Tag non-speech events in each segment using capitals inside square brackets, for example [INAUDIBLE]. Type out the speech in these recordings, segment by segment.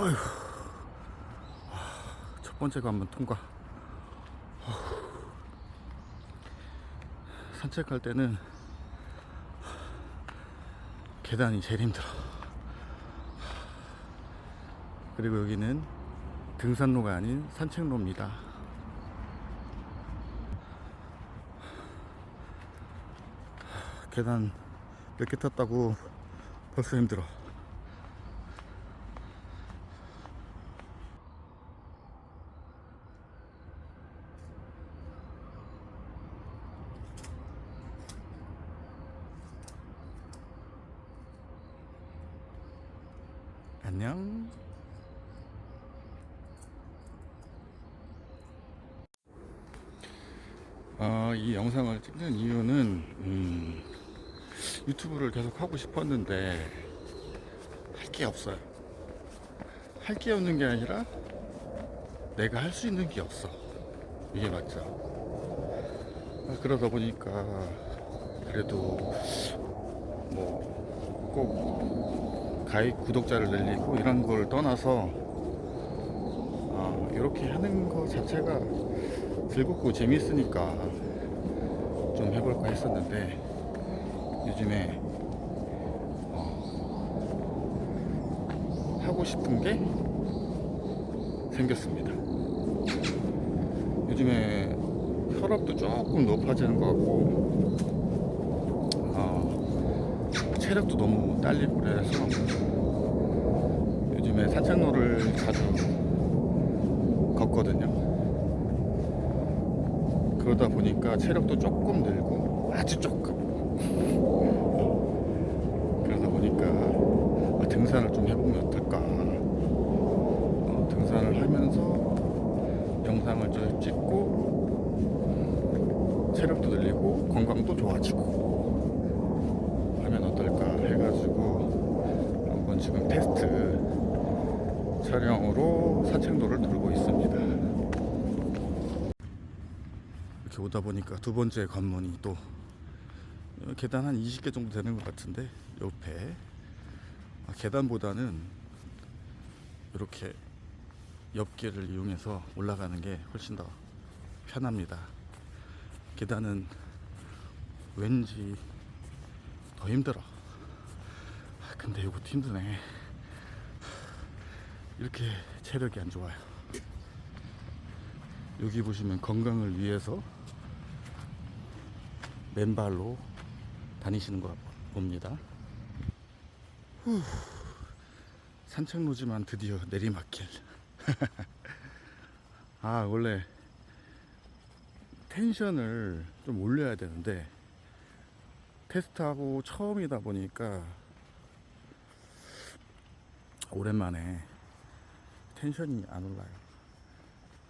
어휴. 첫 번째 관문 통과. 산책할 때는 계단이 제일 힘들어. 그리고 여기는 등산로가 아닌 산책로입니다. 계단 몇 개 탔다고 벌써 힘들어. 안녕. 어, 이 영상을 찍는 이유는 음, 유튜브를 계속 하고 싶었는데 할 게 없어요. 할 게 없는 게 아니라 내가 할 수 있는 게 없어. 이게 맞죠. 아, 그러다 보니까 그래도 뭐꼭 가입 구독자를 늘리고 이런 걸 떠나서 아, 이렇게 하는 거 자체가 즐겁고 재밌으니까 좀 해볼까 했었는데 요즘에 어, 하고 싶은 게 생겼습니다. 요즘에 혈압도 조금 높아지는 것 같고 어, 체력도 너무 딸리고 그래서 요즘에 산책로를 자주 걷거든요. 그러다 보니까 체력도 조금 늘고 아주 조금. 그러다 보니까 아, 등산을 좀 해보면 어떨까? 어, 등산을 하면서 영상을 좀 찍고 체력도 늘리고 건강도 좋아지고 하면 어떨까 해가지고 한번 지금 테스트 촬영으로 산책로를 돌고 있습니다. 이렇게 오다 보니까 두 번째 관문이 또 어, 계단 한 20개 정도 되는 것 같은데 옆에 아, 계단보다는 이렇게 옆길을 이용해서 올라가는 게 훨씬 더 편합니다. 계단은 왠지 더 힘들어. 아, 근데 이것도 힘드네. 이렇게 체력이 안 좋아요. 여기 보시면 건강을 위해서 맨발로 다니시는 거 봅니다. 후, 산책로지만 드디어 내리막길. [LAUGHS] 아, 원래 텐션을 좀 올려야 되는데 테스트하고 처음이다 보니까 오랜만에 텐션이 안 올라요.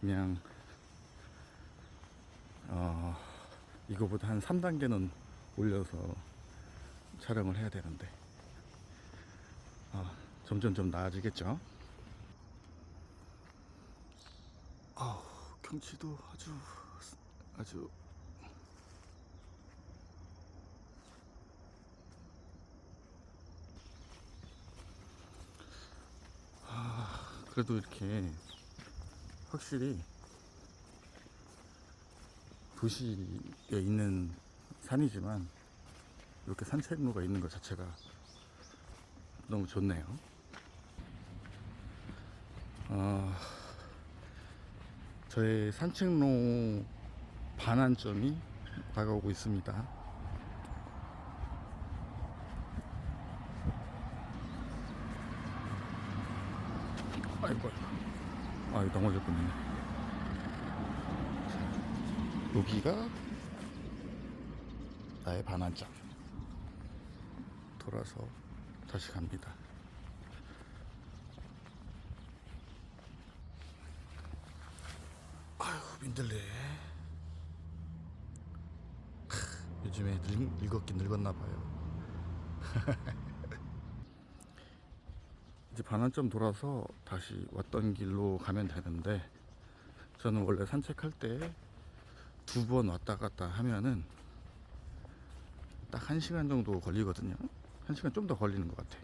그냥 어, 이거보다 한 3단계는 올려서 촬영을 해야 되는데 어, 점점 좀 나아지겠죠? 아우 경치도 아주 아주 아, 그래도 이렇게 확실히 도시에 있는 산이지만 이렇게 산책로가 있는 것 자체가 너무 좋네요. 아, 저의 산책로 반환점이 다가오고 있습니다. 아이고, 아, 넘어질 뻔했네. 여기가 나의 반환점. 돌아서 다시 갑니다. 아유, 민들레. 크, 요즘에 늙, 늙었긴 늙었나 봐요. [LAUGHS] 이제 반환점 돌아서 다시 왔던 길로 가면 되는데 저는 원래 산책할 때 두 번 왔다 갔다 하면은 딱한 시간 정도 걸리거든요. 한 시간 좀 더 걸리는 것 같아.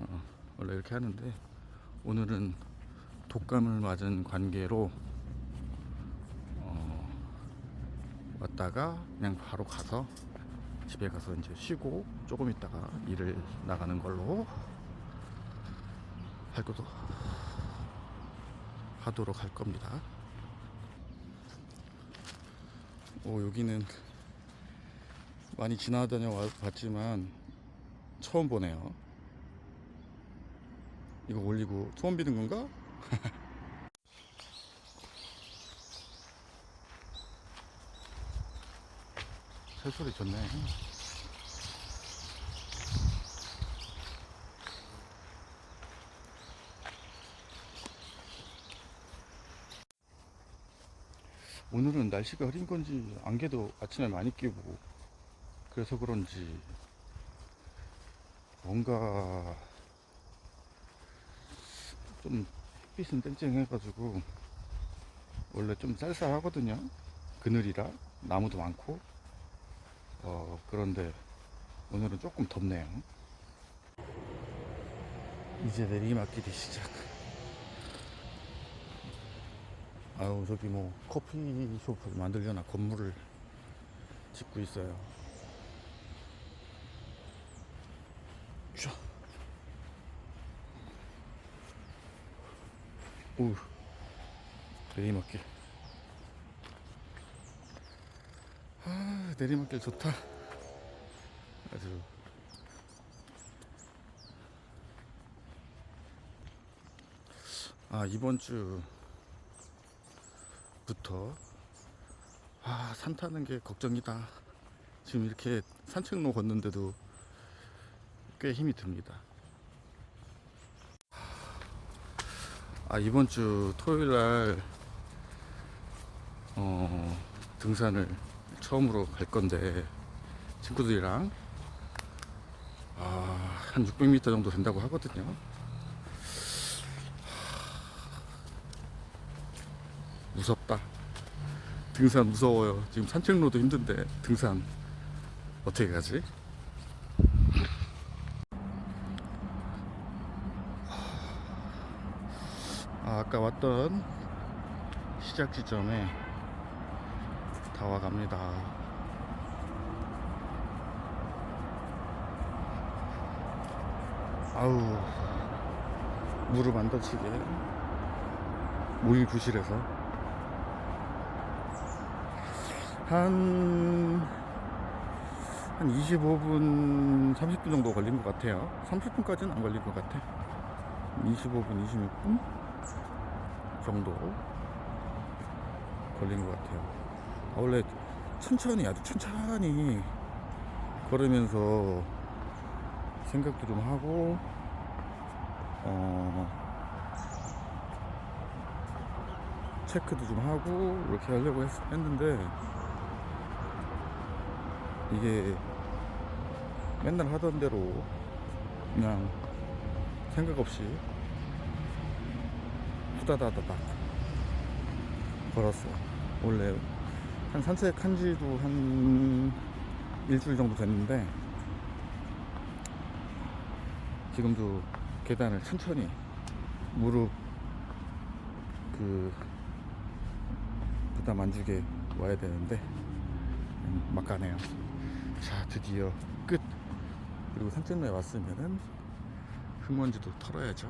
어, 원래 이렇게 하는데 오늘은 독감을 맞은 관계로 어, 왔다가 그냥 바로 가서 집에 가서 이제 쉬고 조금 있다가 일을 나가는 걸로 할 것도 하도록 할 겁니다. 오 여기는 많이 지나다녀 와- 봤지만 처음 보네요. 이거 올리고 소원 비는 건가? [LAUGHS] 새소리 좋네. 오늘은 날씨가 흐린 건지 안개도 아침에 많이 끼고 그래서 그런지 뭔가 좀 햇빛은 쨍쨍해가지고 원래 좀 쌀쌀하거든요. 그늘이라 나무도 많고. 어 그런데 오늘은 조금 덥네요. 이제 내리막길이 시작 아유 저기 뭐 커피숍을 만들려나 건물을 짓고 있어요. 자. 오 내리막길. 아 내리막길 좋다. 아주. 아 이번 주 부터. 아 산 타는 게 걱정이다. 지금 이렇게 산책로 걷는데도 꽤 힘이 듭니다. 아 이번 주 토요일 날 어, 등산을 처음으로 갈 건데 친구들이랑 아, 한 600m 정도 된다고 하거든요. 무섭다. 등산 무서워요. 지금 산책로도 힘든데 등산 어떻게 가지? 아, 아까 왔던 시작 지점에 다 와갑니다. 아우 무릎 안 다치게 모일 부실해서 한, 한 25분, 30분 정도 걸린 것 같아요. 30분까지는 안 걸린 것 같아. 25분, 26분 정도 걸린 것 같아요. 아, 원래 천천히, 아주 천천히 걸으면서 생각도 좀 하고, 어, 체크도 좀 하고, 이렇게 하려고 했, 했는데, 이게 맨날 하던 대로 그냥 생각 없이 후다다다닥 걸었어요. 원래 한 산책한 지도 한 일주일 정도 됐는데 지금도 계단을 천천히 무릎 그 부담 안 주게 와야 되는데 음, 막 가네요. 자 드디어 끝. 그리고 산책로에 왔으면은 흙먼지도 털어야죠